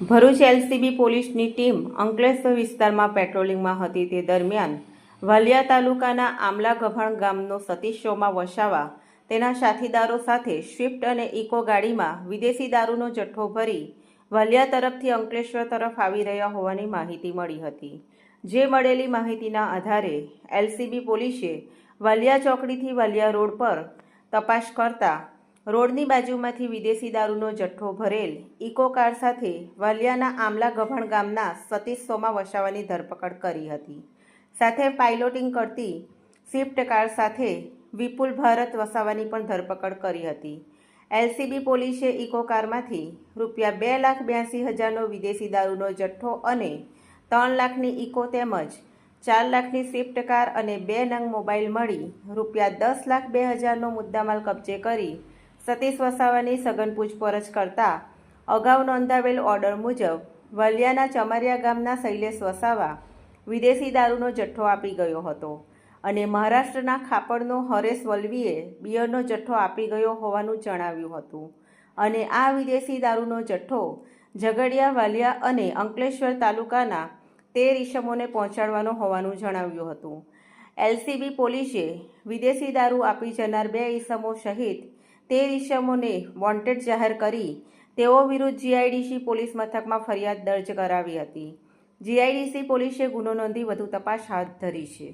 Bharuch LCB પોલીસની team Ankleshwar વિસ્તારમાં પેટ્રોલિંગમાં હતી તે દરમિયાન વાલિયા તાલુકાના આમલા ગભાણ ગામનો સતીશ શોમાં વસાવા તેના સાથીદારો સાથે સ્વિફ્ટ અને ઇકો ગાડીમાં વિદેશી દારૂનો જથ્થો ભરી વાલિયા તરફથી અંકલેશ્વર તરફ આવી રહ્યા હોવાની માહિતી મળી હતી. જે મળેલી માહિતીના આધારે એલસીબી પોલીસે વાલિયા ચોકડીથી વાલિયા રોડ પર તપાસ કરતા રોડની બાજુમાંથી વિદેશી દારૂનો જથ્થો ભરેલ ઇકો કાર સાથે વાલિયાના આમલા ગભણ ગામના સતીશ સોમા વસાવાની ધરપકડ કરી હતી. સાથે પાઇલોટિંગ કરતી સ્વિફ્ટ કાર સાથે વિપુલ ભારત વસાવાની પણ ધરપકડ કરી હતી. એલસીબી પોલીસે ઇકો કારમાંથી રૂપિયા બે લાખ બ્યાસી હજારનો વિદેશી દારૂનો જથ્થો અને ત્રણ લાખની ઇકો તેમજ ચાર લાખની સ્વિફ્ટ કાર અને બે નંગ મોબાઈલ મળી રૂપિયા દસ લાખ બે હજારનો મુદ્દામાલ કબજે કરી સતીશ વસાવાની સઘન પૂછપરછ કરતા અગાઉ નોંધાવેલ ઓર્ડર મુજબ વલિયાના ચમારિયા ગામના શૈલેષ વસાવા વિદેશી દારૂનો જથ્થો આપી ગયો હતો અને મહારાષ્ટ્રના ખાપડનો હરેશ વલવીએ બિયરનો જથ્થો આપી ગયો હોવાનું જણાવ્યું હતું. અને આ વિદેશી દારૂનો જથ્થો ઝઘડિયા, વાલિયા અને અંકલેશ્વર તાલુકાના તેર ઈસમોને પહોંચાડવાનો હોવાનું જણાવ્યું હતું. એલસીબી પોલીસે વિદેશી દારૂ આપી જનાર બે ઈસમો સહિત તેર ઈસમોને વોન્ટેડ જાહેર કરી તેઓ વિરુદ્ધ જીઆઈડીસી પોલીસ મથકમાં ફરિયાદ દર્જ કરાવી હતી. જીઆઈડીસી પોલીસે ગુનો નોંધી વધુ તપાસ હાથ ધરી છે.